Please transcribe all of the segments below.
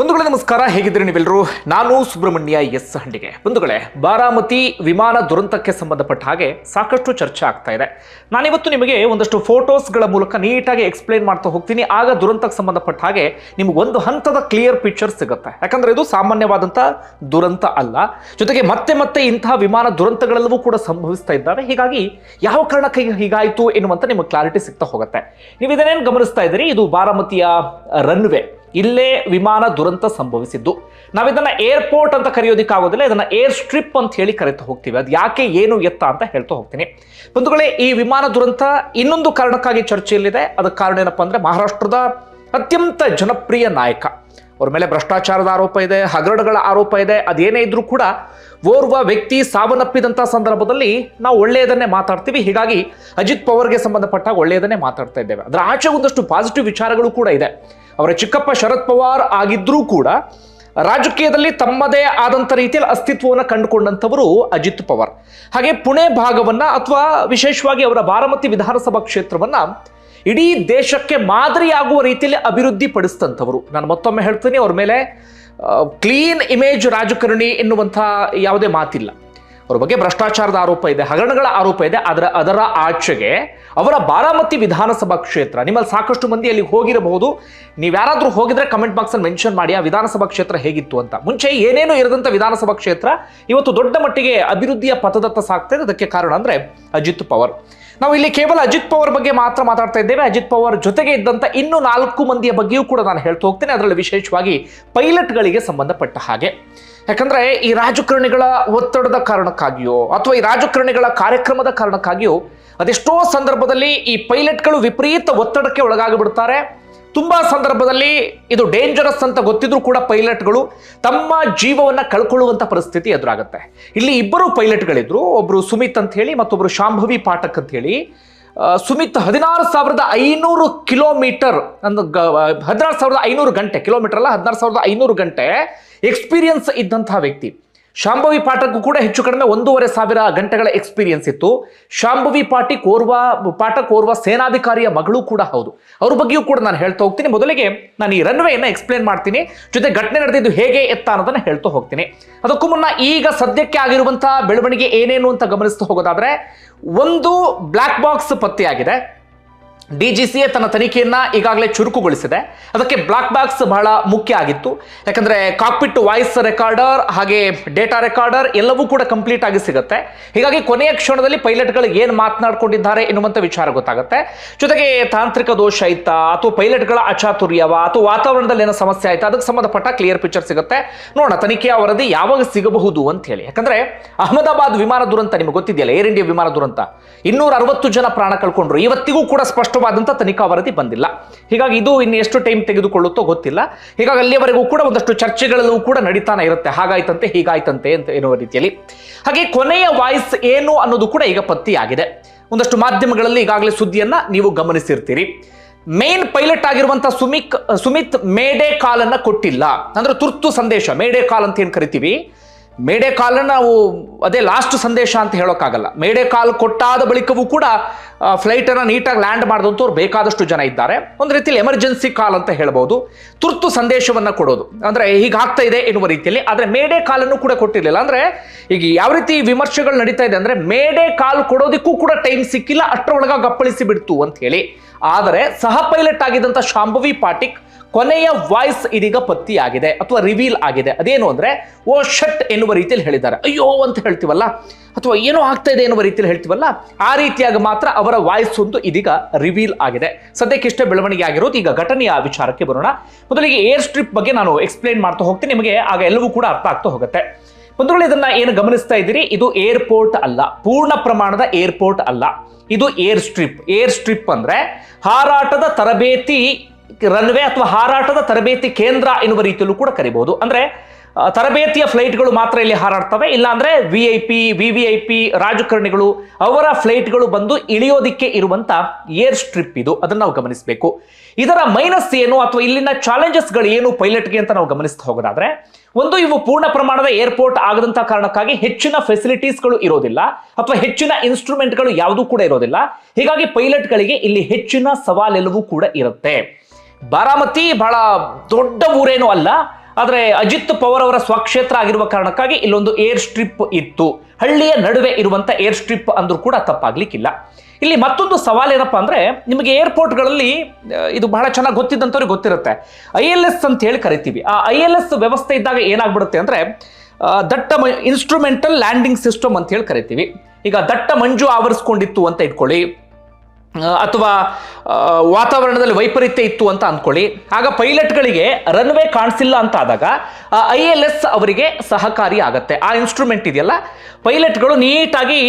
ಬಂಧುಗಳೇ, ನಮಸ್ಕಾರ. ಹೇಗಿದ್ದೀರಿ ನೀವೆಲ್ಲರೂ? ನಾನು ಸುಬ್ರಹ್ಮಣ್ಯ ಎಸ್ ಹಂಡಿಗೆ ಬಂಧುಗಳೇ, ಬಾರಾಮತಿ ವಿಮಾನ ದುರಂತಕ್ಕೆ ಸಂಬಂಧಪಟ್ಟ ಹಾಗೆ ಸಾಕಷ್ಟು ಚರ್ಚೆ ಆಗ್ತಾ ಇದೆ. ನಾನಿವತ್ತು ನಿಮಗೆ ಒಂದಷ್ಟು ಫೋಟೋಸ್ಗಳ ಮೂಲಕ ನೀಟಾಗಿ ಎಕ್ಸ್ಪ್ಲೈನ್ ಮಾಡ್ತಾ ಹೋಗ್ತೀನಿ. ಆಗ ದುರಂತಕ್ಕೆ ಸಂಬಂಧಪಟ್ಟ ಹಾಗೆ ನಿಮ್ಗೆ ಒಂದು ಹಂತದ ಕ್ಲಿಯರ್ ಪಿಕ್ಚರ್ ಸಿಗುತ್ತೆ. ಯಾಕಂದ್ರೆ ಇದು ಸಾಮಾನ್ಯವಾದಂಥ ದುರಂತ ಅಲ್ಲ. ಜೊತೆಗೆ ಮತ್ತೆ ಮತ್ತೆ ಇಂತಹ ವಿಮಾನ ದುರಂತಗಳೆಲ್ಲವೂ ಕೂಡ ಸಂಭವಿಸ್ತಾ ಇದ್ದಾವೆ. ಹೀಗಾಗಿ ಯಾವ ಕಾರಣಕ್ಕೆ ಹೀಗೆ- ಹೀಗಾಯಿತು ಎನ್ನುವಂಥ ನಿಮಗೆ ಕ್ಲಾರಿಟಿ ಸಿಗ್ತಾ ಹೋಗುತ್ತೆ. ನೀವು ಇದನ್ನೇನು ಗಮನಿಸ್ತಾ ಇದ್ದೀರಿ? ಇದು ಬಾರಾಮತಿಯ ರನ್ವೇ ಇಲ್ಲೇ ವಿಮಾನ ದುರಂತ ಸಂಭವಿಸಿದ್ದು. ನಾವಿದನ್ನ ಏರ್ಪೋರ್ಟ್ ಅಂತ ಕರೆಯೋದಿಕ್ಕಾಗೋದಿಲ್ಲ, ಇದನ್ನ ಏರ್ ಸ್ಟ್ರಿಪ್ ಅಂತ ಹೇಳಿ ಕರಿತಾ ಹೋಗ್ತೀವಿ. ಅದು ಯಾಕೆ, ಏನು ಎತ್ತ ಅಂತ ಹೇಳ್ತಾ ಹೋಗ್ತೀನಿ. ಬಂಧುಗಳೇ, ಈ ವಿಮಾನ ದುರಂತ ಇನ್ನೊಂದು ಕಾರಣಕ್ಕಾಗಿ ಚರ್ಚೆಯಲ್ಲಿದೆ. ಅದಕ್ಕೆ ಕಾರಣ ಏನಪ್ಪಾ ಅಂದ್ರೆ ಮಹಾರಾಷ್ಟ್ರದ ಅತ್ಯಂತ ಜನಪ್ರಿಯ ನಾಯಕ. ಅವ್ರ ಮೇಲೆ ಭ್ರಷ್ಟಾಚಾರದ ಆರೋಪ ಇದೆ, ಹಗರಣಗಳ ಆರೋಪ ಇದೆ, ಅದೇನೇ ಇದ್ರೂ ಕೂಡ ಓರ್ವ ವ್ಯಕ್ತಿ ಸಾವನ್ನಪ್ಪಿದಂಥ ಸಂದರ್ಭದಲ್ಲಿ ನಾವು ಒಳ್ಳೆಯದನ್ನೇ ಮಾತಾಡ್ತೀವಿ. ಹೀಗಾಗಿ ಅಜಿತ್ ಪವರ್ಗೆ ಸಂಬಂಧಪಟ್ಟ ಒಳ್ಳೆಯದನ್ನೇ ಮಾತಾಡ್ತಾ ಇದ್ದೇವೆ. ಅದರ ಆಚೆ ಒಂದಷ್ಟು ಪಾಸಿಟಿವ್ ವಿಚಾರಗಳು ಕೂಡ ಇದೆ. ಅವರ ಚಿಕ್ಕಪ್ಪ ಶರದ್ ಪವಾರ್ ಆಗಿದ್ರೂ ಕೂಡ ರಾಜಕೀಯದಲ್ಲಿ ತಮ್ಮದೇ ಆದಂಥ ರೀತಿಯಲ್ಲಿ ಅಸ್ತಿತ್ವವನ್ನು ಕಂಡುಕೊಂಡಂಥವರು ಅಜಿತ್ ಪವಾರ್. ಹಾಗೆ ಪುಣೆ ಭಾಗವನ್ನ ಅಥವಾ ವಿಶೇಷವಾಗಿ ಅವರ ಬಾರಾಮತಿ ವಿಧಾನಸಭಾ ಕ್ಷೇತ್ರವನ್ನ ಇಡೀ ದೇಶಕ್ಕೆ ಮಾದರಿಯಾಗುವ ರೀತಿಯಲ್ಲಿ ಅಭಿವೃದ್ಧಿ ಪಡಿಸಿದಂಥವರು ನಾನು ಮತ್ತೊಮ್ಮೆ ಹೇಳ್ತೀನಿ, ಅವ್ರ ಮೇಲೆ ಕ್ಲೀನ್ ಇಮೇಜ್ ರಾಜಕಾರಣಿ ಎನ್ನುವಂಥ ಯಾವುದೇ ಮಾತಿಲ್ಲ. ಅವ್ರ ಬಗ್ಗೆ ಭ್ರಷ್ಟಾಚಾರದ ಆರೋಪ ಇದೆ, ಹಗರಣಗಳ ಆರೋಪ ಇದೆ, ಅದರ ಅದರ ಆಚೆಗೆ ಅವರ ಬಾರಾಮತಿ ವಿಧಾನಸಭಾ ಕ್ಷೇತ್ರ, ನಿಮ್ಮಲ್ಲಿ ಸಾಕಷ್ಟು ಮಂದಿ ಅಲ್ಲಿಗೆ ಹೋಗಿರಬಹುದು. ನೀವು ಯಾರಾದರೂ ಹೋಗಿದ್ರೆ ಕಮೆಂಟ್ ಬಾಕ್ಸಲ್ಲಿ ಮೆನ್ಷನ್ ಮಾಡಿ, ಆ ವಿಧಾನಸಭಾ ಕ್ಷೇತ್ರ ಹೇಗಿತ್ತು ಅಂತ. ಮುಂಚೆ ಏನೇನು ಇರದಂಥ ವಿಧಾನಸಭಾ ಕ್ಷೇತ್ರ, ಇವತ್ತು ದೊಡ್ಡ ಮಟ್ಟಿಗೆ ಅಭಿವೃದ್ಧಿಯ ಪಥದತ್ತ ಸಾಗ್ತಾ ಇದೆ. ಅದಕ್ಕೆ ಕಾರಣ ಅಂದರೆ ಅಜಿತ್ ಪವಾರ್. ನಾವು ಇಲ್ಲಿ ಕೇವಲ ಅಜಿತ್ ಪವಾರ್ ಬಗ್ಗೆ ಮಾತ್ರ ಮಾತಾಡ್ತಾ ಇದ್ದೇವೆ. ಅಜಿತ್ ಪವಾರ್ ಜೊತೆಗೆ ಇದ್ದಂಥ ಇನ್ನೂ ನಾಲ್ಕು ಮಂದಿಯ ಬಗ್ಗೆಯೂ ಕೂಡ ನಾನು ಹೇಳ್ತಾ ಹೋಗ್ತೇನೆ. ಅದರಲ್ಲಿ ವಿಶೇಷವಾಗಿ ಪೈಲಟ್ಗಳಿಗೆ ಸಂಬಂಧಪಟ್ಟ ಹಾಗೆ. ಯಾಕಂದ್ರೆ ಈ ರಾಜಕಾರಣಿಗಳ ಒತ್ತಡದ ಕಾರಣಕ್ಕಾಗಿಯೋ ಅಥವಾ ಈ ರಾಜಕಾರಣಿಗಳ ಕಾರ್ಯಕ್ರಮದ ಕಾರಣಕ್ಕಾಗಿಯೋ ಅದೆಷ್ಟೋ ಸಂದರ್ಭದಲ್ಲಿ ಈ ಪೈಲಟ್ಗಳು ವಿಪರೀತ ಒತ್ತಡಕ್ಕೆ ಒಳಗಾಗಿಬಿಡ್ತಾರೆ. ತುಂಬಾ ಸಂದರ್ಭದಲ್ಲಿ ಇದು ಡೇಂಜರಸ್ ಅಂತ ಗೊತ್ತಿದ್ರು ಕೂಡ ಪೈಲಟ್ಗಳು ತಮ್ಮ ಜೀವವನ್ನ ಕಳ್ಕೊಳ್ಳುವಂತ ಪರಿಸ್ಥಿತಿ ಎದುರಾಗುತ್ತೆ. ಇಲ್ಲಿ ಇಬ್ಬರು ಪೈಲಟ್ಗಳಿದ್ರು, ಒಬ್ರು ಸುಮಿತ್ ಅಂತ ಹೇಳಿ ಮತ್ತೊಬ್ರು ಶಾಂಭವಿ ಪಾಠಕ್ ಅಂತ ಹೇಳಿ. ಸುಮಿತ್ ಹದಿನಾರು ಸಾವಿರದ ಐನೂರು ಕಿಲೋಮೀಟರ್ ಅಂದ್ರೆ ಹದಿನಾರು ಸಾವಿರದ ಐನೂರು ಗಂಟೆ, ಕಿಲೋಮೀಟರ್ ಅಲ್ಲ, ಹದಿನಾರು ಸಾವಿರದ ಐನೂರು ಗಂಟೆ ಎಕ್ಸ್ಪೀರಿಯನ್ಸ್ ಇದ್ದಂತಹ ವ್ಯಕ್ತಿ. ಶಾಂಭವಿ ಪಾಠಕ್ಕೂ ಕೂಡ ಹೆಚ್ಚು ಕಡಿಮೆ ಒಂದೂವರೆ ಸಾವಿರ ಗಂಟೆಗಳ ಎಕ್ಸ್ಪೀರಿಯನ್ಸ್ ಇತ್ತು. ಶಾಂಭವಿ ಪಾಟೀಕ್ ಓರ್ವ ಪಾಠಕ್ ಓರ್ವ ಸೇನಾಧಿಕಾರಿಯ ಮಗಳು ಕೂಡ ಹೌದು. ಅವ್ರ ಬಗ್ಗೆಯೂ ಕೂಡ ನಾನು ಹೇಳ್ತಾ ಹೋಗ್ತೀನಿ. ಮೊದಲಿಗೆ ನಾನು ಈ ರನ್ವೇಯನ್ನು ಎಕ್ಸ್ಪ್ಲೇನ್ ಮಾಡ್ತೀನಿ. ಜೊತೆ ಘಟನೆ ನಡೆದಿದ್ದು ಹೇಗೆ ಎತ್ತ ಅನ್ನೋದನ್ನ ಹೇಳ್ತಾ ಹೋಗ್ತೀನಿ. ಅದಕ್ಕೂ ಮುನ್ನ ಈಗ ಸದ್ಯಕ್ಕೆ ಆಗಿರುವಂತಹ ಬೆಳವಣಿಗೆ ಏನೇನು ಅಂತ ಗಮನಿಸ್ತಾ ಹೋಗೋದಾದ್ರೆ, ಒಂದು ಬ್ಲ್ಯಾಕ್ ಬಾಕ್ಸ್ ಪತ್ತೆಯಾಗಿದೆ. ಡಿ ಜಿ ಸಿ ಎ ತನ್ನ ತನಿಖೆಯನ್ನ ಈಗಾಗಲೇ ಚುರುಕುಗೊಳಿಸಿದೆ. ಅದಕ್ಕೆ ಬ್ಲಾಕ್ ಬಾಕ್ಸ್ ಬಹಳ ಮುಖ್ಯ ಆಗಿತ್ತು. ಯಾಕಂದ್ರೆ ಕಾಕ್ಪಿಟ್ ವಾಯ್ಸ್ ರೆಕಾರ್ಡರ್ ಹಾಗೆ ಡೇಟಾ ರೆಕಾರ್ಡರ್ ಎಲ್ಲವೂ ಕೂಡ ಕಂಪ್ಲೀಟ್ ಆಗಿ ಸಿಗುತ್ತೆ. ಹೀಗಾಗಿ ಕೊನೆಯ ಕ್ಷಣದಲ್ಲಿ ಪೈಲಟ್ಗಳು ಏನು ಮಾತನಾಡ್ಕೊಂಡಿದ್ದಾರೆ ಎನ್ನುವಂಥ ವಿಚಾರ ಗೊತ್ತಾಗುತ್ತೆ. ಜೊತೆಗೆ ತಾಂತ್ರಿಕ ದೋಷ ಆಯ್ತಾ ಅಥವಾ ಪೈಲಟ್ಗಳ ಅಚಾತುರ್ಯವ, ಅಥವಾ ವಾತಾವರಣದಲ್ಲಿ ಏನೋ ಸಮಸ್ಯೆ ಆಯ್ತಾ, ಅದಕ್ಕೆ ಸಂಬಂಧಪಟ್ಟ ಕ್ಲಿಯರ್ ಪಿಕ್ಚರ್ ಸಿಗುತ್ತೆ. ನೋಡೋಣ, ತನಿಖೆಯ ವರದಿ ಯಾವಾಗ ಸಿಗಬಹುದು ಅಂತ ಹೇಳಿ. ಯಾಕಂದ್ರೆ ಅಹಮದಾಬಾದ್ ವಿಮಾನ ದುರಂತ ನಿಮಗೆ ಗೊತ್ತಿದೆಯಲ್ಲ, ಏರ್ ಇಂಡಿಯಾ ವಿಮಾನ ದುರಂತ? ಇನ್ನೂರ ಅರವತ್ತು ಜನ ಪ್ರಾಣ ಕಳ್ಕೊಂಡ್ರು. ಇವತ್ತಿಗೂ ಕೂಡ ಸ್ಪಷ್ಟವಾದಂಥ ತನಿಖಾ ವರದಿ ಬಂದಿಲ್ಲ. ಹೀಗಾಗಿ ಇದು ಇನ್ನು ಎಷ್ಟು ಟೈಮ್ ತೆಗೆದುಕೊಳ್ಳುತ್ತೋ ಗೊತ್ತಿಲ್ಲ. ಹೀಗಾಗಿ ಅಲ್ಲಿಯವರೆಗೂ ಕೂಡ ಒಂದಷ್ಟು ಚರ್ಚೆಗಳಲ್ಲೂ ಕೂಡ ನಡೀತಾನೆ ಇರುತ್ತೆ. ಹಾಗಾಯ್ತಂತೆ, ಹೀಗಾಯ್ತಂತೆ ಅಂತ ಎನ್ನುವ ರೀತಿಯಲ್ಲಿ. ಹಾಗೆ ಕೊನೆಯ ವಾಯ್ಸ್ ಏನು ಅನ್ನೋದು ಕೂಡ ಈಗ ಪತ್ತೆಯಾಗಿದೆ. ಒಂದಷ್ಟು ಮಾಧ್ಯಮಗಳಲ್ಲಿ ಈಗಾಗಲೇ ಸುದ್ದಿಯನ್ನ ನೀವು ಗಮನಿಸಿರ್ತೀರಿ. ಮೇನ್ ಪೈಲಟ್ ಆಗಿರುವಂತಹ ಸುಮಿಕ್, ಸುಮಿತ್ ಮೇಡೆ ಕಾಲನ್ನ ಕೊಟ್ಟಿಲ್ಲ. ಅಂದ್ರೆ ತುರ್ತು ಸಂದೇಶ, ಮೇಡೆ ಕಾಲ್ ಅಂತ ಏನ್ ಕರಿತೀವಿ? ಮೇಡೆ ಕಾಲ್ ನಾವು ಅದೇ ಲಾಸ್ಟ್ ಸಂದೇಶ ಅಂತ ಹೇಳೋಕ್ಕಾಗಲ್ಲ. ಮೇಡೆ ಕಾಲ್ ಕೊಟ್ಟಾದ ಬಳಿಕವೂ ಕೂಡ ಫ್ಲೈಟ್ ಅನ್ನ ನೀಟಾಗಿ ಲ್ಯಾಂಡ್ ಮಾಡಿದಂಥವ್ರು ಬೇಕಾದಷ್ಟು ಜನ ಇದ್ದಾರೆ. ಒಂದು ರೀತಿಯಲ್ಲಿ ಎಮರ್ಜೆನ್ಸಿ ಕಾಲ್ ಅಂತ ಹೇಳ್ಬೋದು. ತುರ್ತು ಸಂದೇಶವನ್ನ ಕೊಡೋದು. ಅಂದ್ರೆ ಹೀಗಾಗ್ತಾ ಇದೆ ಎನ್ನುವ ರೀತಿಯಲ್ಲಿ. ಆದರೆ ಮೇಡೆ ಕಾಲನ್ನು ಕೂಡ ಕೊಟ್ಟಿರಲಿಲ್ಲ. ಅಂದ್ರೆ ಈಗ ಯಾವ ರೀತಿ ವಿಮರ್ಶೆಗಳು ನಡೀತಾ ಇದೆ ಅಂದ್ರೆ ಮೇಡೆ ಕಾಲ್ ಕೊಡೋದಕ್ಕೂ ಕೂಡ ಟೈಮ್ ಸಿಕ್ಕಿಲ್ಲ, ಅಷ್ಟರೊಳಗ ಗಪ್ಪಳಿಸಿ ಬಿಡ್ತು ಅಂತ ಹೇಳಿ. ಆದರೆ ಸಹ ಪೈಲಟ್ ಆಗಿದ್ದಂಥ ಶಾಂಭವಿ ಪಾಟಿಕ್ ಕೊನೆಯ ವಾಯ್ಸ್ ಇದೀಗ ಪತ್ತಿಯಾಗಿದೆ ಅಥವಾ ರಿವೀಲ್ ಆಗಿದೆ. ಅದೇನು ಅಂದ್ರೆ, ಓ ಶಟ್ ಎನ್ನುವ ರೀತಿಯಲ್ಲಿ ಹೇಳಿದ್ದಾರೆ. ಅಯ್ಯೋ ಅಂತ ಹೇಳ್ತೀವಲ್ಲ? ಅಥವಾ ಏನೋ ಆಗ್ತಾ ಇದೆ ಎನ್ನುವ ರೀತಿಯಲ್ಲಿ ಹೇಳ್ತೀವಲ್ಲ? ಆ ರೀತಿಯಾಗಿ ಮಾತ್ರ ಅವರ ವಾಯ್ಸ್ ಒಂದು ಇದೀಗ ರಿವೀಲ್ ಆಗಿದೆ. ಸದ್ಯಕ್ಕಿಷ್ಟೇ ಬೆಳವಣಿಗೆ ಆಗಿರೋದು. ಈಗ ಘಟನೆಯ ವಿಚಾರಕ್ಕೆ ಬರೋಣ. ಮೊದಲಿಗೆ ಏರ್ ಸ್ಟ್ರಿಪ್ ಬಗ್ಗೆ ನಾನು ಎಕ್ಸ್ಪ್ಲೇನ್ ಮಾಡ್ತಾ ಹೋಗ್ತೀನಿ. ನಿಮಗೆ ಆಗ ಎಲ್ಲವೂ ಕೂಡ ಅರ್ಥ ಆಗ್ತಾ ಹೋಗುತ್ತೆ. ಬಂಧುಗಳು, ಇದನ್ನ ಏನು ಗಮನಿಸ್ತಾ ಇದ್ದೀರಿ? ಇದು ಏರ್ಪೋರ್ಟ್ ಅಲ್ಲ. ಪೂರ್ಣ ಪ್ರಮಾಣದ ಏರ್ಪೋರ್ಟ್ ಅಲ್ಲ. ಇದು ಏರ್ ಸ್ಟ್ರಿಪ್ ಏರ್ ಸ್ಟ್ರಿಪ್ ಅಂದ್ರೆ ಹಾರಾಟದ ತರಬೇತಿ ರನ್ವೇ ಅಥವಾ ಹಾರಾಟದ ತರಬೇತಿ ಕೇಂದ್ರ ಎನ್ನುವ ರೀತಿಯಲ್ಲೂ ಕೂಡ ಕರಿಬಹುದು ಅಂದ್ರೆ ತರಬೇತಿಯ ಫ್ಲೈಟ್ಗಳು ಮಾತ್ರ ಇಲ್ಲಿ ಹಾರಾಡ್ತವೆ. ಇಲ್ಲ ಅಂದ್ರೆ V I P V V I P ರಾಜಕಾರಣಿಗಳು ಅವರ ಫ್ಲೈಟ್ಗಳು ಬಂದು ಇಳಿಯೋದಿಕ್ಕೆ ಇರುವಂತ ಏರ್ ಸ್ಟ್ರಿಪ್ ಇದು. ಅದನ್ನ ನಾವು ಗಮನಿಸಬೇಕು. ಇದರ ಮೈನಸ್ ಏನು ಅಥವಾ ಇಲ್ಲಿನ ಚಾಲೆಂಜಸ್ಗಳು ಏನು ಪೈಲಟ್ಗೆ ಅಂತ ನಾವು ಗಮನಿಸ್ತಾ ಹೋಗೋದಾದ್ರೆ, ಒಂದು ಇವು ಪೂರ್ಣ ಪ್ರಮಾಣದ ಏರ್ಪೋರ್ಟ್ ಆಗದಂತ ಕಾರಣಕ್ಕಾಗಿ ಹೆಚ್ಚಿನ ಫೆಸಿಲಿಟೀಸ್ಗಳು ಇರೋದಿಲ್ಲ ಅಥವಾ ಹೆಚ್ಚಿನ ಇನ್ಸ್ಟ್ರೂಮೆಂಟ್ಗಳು ಯಾವುದೂ ಕೂಡ ಇರೋದಿಲ್ಲ. ಹೀಗಾಗಿ ಪೈಲಟ್ಗಳಿಗೆ ಇಲ್ಲಿ ಹೆಚ್ಚಿನ ಸವಾಲೆಲ್ಲವೂ ಕೂಡ ಇರುತ್ತೆ. ಬಾರಾಮತಿ ಬಹಳ ದೊಡ್ಡ ಊರೇನೂ ಅಲ್ಲ, ಆದರೆ ಅಜಿತ್ ಪವರ್ ಅವರ ಸ್ವಕ್ಷೇತ್ರ ಆಗಿರುವ ಕಾರಣಕ್ಕಾಗಿ ಇಲ್ಲೊಂದು ಏರ್ ಸ್ಟ್ರಿಪ್ ಇತ್ತು. ಹಳ್ಳಿಯ ನಡುವೆ ಇರುವಂಥ ಏರ್ ಸ್ಟ್ರಿಪ್ ಅಂದ್ರೂ ಕೂಡ ತಪ್ಪಾಗ್ಲಿಕ್ಕಿಲ್ಲ. ಇಲ್ಲಿ ಮತ್ತೊಂದು ಸವಾಲ್ ಏನಪ್ಪಾ ಅಂದ್ರೆ, ನಿಮಗೆ ಏರ್ಪೋರ್ಟ್ಗಳಲ್ಲಿ ಇದು ಬಹಳ ಚೆನ್ನಾಗಿ ಗೊತ್ತಿದ್ದಂಥವ್ರಿಗೆ ಗೊತ್ತಿರುತ್ತೆ. ಐ ಎಲ್ ಎಸ್ ಅಂತ ಹೇಳಿ ಕರಿತೀವಿ. ಆ ಐ ಎಲ್ ಎಸ್ ವ್ಯವಸ್ಥೆ ಇದ್ದಾಗ ಏನಾಗ್ಬಿಡುತ್ತೆ ಅಂದ್ರೆ ದಟ್ಟ ಇನ್ಸ್ಟ್ರೂಮೆಂಟಲ್ ಲ್ಯಾಂಡಿಂಗ್ ಸಿಸ್ಟಮ್ ಅಂತ ಹೇಳಿ ಕರಿತೀವಿ. ಈಗ ದಟ್ಟ ಮಂಜು ಆವರಿಸ್ಕೊಂಡಿತ್ತು ಅಂತ ಇಟ್ಕೊಳ್ಳಿ. ಅಥವಾ ವಾತಾವರಣದಲ್ಲಿ ವೈಪರೀತ್ಯ ಇತ್ತು ಅಂತ ಅಂದ್ಕೊಳ್ಳಿ. ಆಗ ಪೈಲಟ್ಗಳಿಗೆ ರನ್ವೇ ಕಾಣಿಸಿಲ್ಲ ಅಂತ ಆದಾಗ ಐ ಎಲ್ ಎಸ್ ಅವರಿಗೆ ಸಹಕಾರಿ ಆಗುತ್ತೆ. ಆ ಇನ್ಸ್ಟ್ರೂಮೆಂಟ್ ಇದೆಯಲ್ಲ? ಪೈಲಟ್ಗಳು ನೀಟಾಗಿ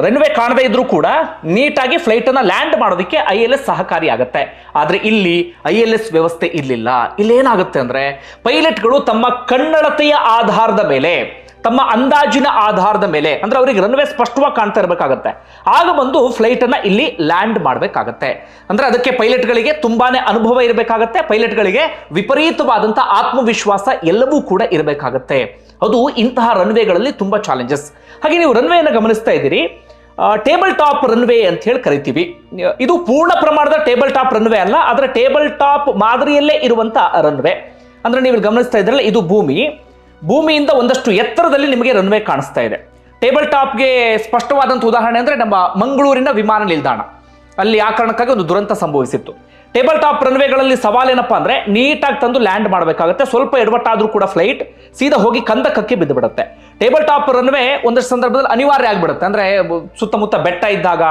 ರನ್ವೇ ಕಾಣದೇ ಇದ್ರೂ ಕೂಡ ನೀಟಾಗಿ ಫ್ಲೈಟನ್ನು ಲ್ಯಾಂಡ್ ಮಾಡೋದಕ್ಕೆ ಐ ಎಲ್ ಎಸ್ ಸಹಕಾರಿ ಆಗುತ್ತೆ. ಆದರೆ ಇಲ್ಲಿ ಐ ಎಲ್ ಎಸ್ ವ್ಯವಸ್ಥೆ ಇರಲಿಲ್ಲ. ಇಲ್ಲಿ ಏನಾಗುತ್ತೆ ಅಂದ್ರೆ, ಪೈಲಟ್ಗಳು ತಮ್ಮ ಕನ್ನಡತೆಯ ಆಧಾರದ ಮೇಲೆ ತಮ್ಮ ಅಂದಾಜಿನ ಆಧಾರದ ಮೇಲೆ, ಅಂದ್ರೆ ಅವರಿಗೆ ರನ್ವೇ ಸ್ಪಷ್ಟವಾಗಿ ಕಾಣ್ತಾ ಇರಬೇಕಾಗತ್ತೆ. ಆಗ ಬಂದು ಫ್ಲೈಟ್ ಅನ್ನ ಇಲ್ಲಿ ಲ್ಯಾಂಡ್ ಮಾಡಬೇಕಾಗತ್ತೆ. ಅಂದ್ರೆ ಅದಕ್ಕೆ ಪೈಲಟ್ಗಳಿಗೆ ತುಂಬಾನೇ ಅನುಭವ ಇರಬೇಕಾಗತ್ತೆ ಪೈಲಟ್ಗಳಿಗೆ ವಿಪರೀತವಾದಂಥ ಆತ್ಮವಿಶ್ವಾಸ ಎಲ್ಲವೂ ಕೂಡ ಇರಬೇಕಾಗತ್ತೆ. ಅದು ಇಂತಹ ರನ್ವೇಗಳಲ್ಲಿ ತುಂಬಾ ಚಾಲೆಂಜಸ್ ಹಾಗೆ ನೀವು ರನ್ವೇಯನ್ನು ಗಮನಿಸ್ತಾ ಇದ್ದೀರಿ. ಟೇಬಲ್ ಟಾಪ್ ರನ್ವೇ ಅಂತ ಹೇಳಿ ಕರಿತೀವಿ. ಇದು ಪೂರ್ಣ ಪ್ರಮಾಣದ ಟೇಬಲ್ ಟಾಪ್ ರನ್ವೇ ಅಲ್ಲ ಅದರ ಟೇಬಲ್ ಟಾಪ್ ಮಾದರಿಯಲ್ಲೇ ಇರುವಂತ ರನ್ವೇ ಅಂದ್ರೆ ನೀವು ಗಮನಿಸ್ತಾ ಇದ್ರಲ್ಲ, ಇದು ಭೂಮಿ. ಭೂಮಿಯಿಂದ ಒಂದಷ್ಟು ಎತ್ತರದಲ್ಲಿ ನಿಮಗೆ ರನ್ವೇ ಕಾಣಿಸ್ತಾ ಇದೆ. ಟೇಬಲ್ ಟಾಪ್ಗೆ ಸ್ಪಷ್ಟವಾದಂಥ ಉದಾಹರಣೆ ಅಂದ್ರೆ ನಮ್ಮ ಮಂಗಳೂರಿನ ವಿಮಾನ ನಿಲ್ದಾಣ. ಅಲ್ಲಿ ಆ ಕಾರಣಕ್ಕಾಗಿ ಒಂದು ದುರಂತ ಸಂಭವಿಸಿತ್ತು. ಟೇಬಲ್ ಟಾಪ್ ರನ್ವೇಗಳಲ್ಲಿ ಸವಾಲೇನಪ್ಪ ಅಂದ್ರೆ ನೀಟಾಗಿ ತಂದು ಲ್ಯಾಂಡ್ ಮಾಡಬೇಕಾಗುತ್ತೆ. ಸ್ವಲ್ಪ ಎಡವಟ್ಟಾದರೂ ಕೂಡ ಫ್ಲೈಟ್ ಸೀದಾ ಹೋಗಿ ಕಂದಕಕ್ಕೆ ಬಿದ್ದು ಬಿಡುತ್ತೆ ಟೇಬಲ್ ಟಾಪ್ ರನ್ವೇ ಒಂದಷ್ಟು ಸಂದರ್ಭದಲ್ಲಿ ಅನಿವಾರ್ಯ ಆಗಿಬಿಡುತ್ತೆ. ಅಂದ್ರೆ ಸುತ್ತಮುತ್ತ ಬೆಟ್ಟ ಇದ್ದಾಗ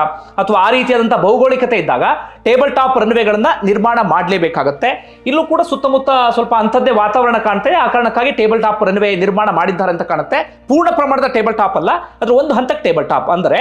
ಅಥವಾ ಆ ರೀತಿಯಾದಂಥ ಭೌಗೋಳಿಕತೆ ಇದ್ದಾಗ ಟೇಬಲ್ ಟಾಪ್ ರನ್ವೇಗಳನ್ನ ನಿರ್ಮಾಣ ಮಾಡಲೇಬೇಕಾಗತ್ತೆ. ಇಲ್ಲೂ ಕೂಡ ಸುತ್ತಮುತ್ತ ಸ್ವಲ್ಪ ಅಂಥದ್ದೇ ವಾತಾವರಣ ಕಾಣ್ತದೆ. ಆ ಕಾರಣಕ್ಕಾಗಿ ಟೇಬಲ್ ಟಾಪ್ ರನ್ವೇ ನಿರ್ಮಾಣ ಮಾಡಿದ್ದಾರೆ ಅಂತ ಕಾಣುತ್ತೆ. ಪೂರ್ಣ ಪ್ರಮಾಣದ ಟೇಬಲ್ ಟಾಪ್ ಅಲ್ಲ ಅದ್ರ ಒಂದು ಹಂತಕ್ಕೆ ಟೇಬಲ್ ಟಾಪ್. ಅಂದರೆ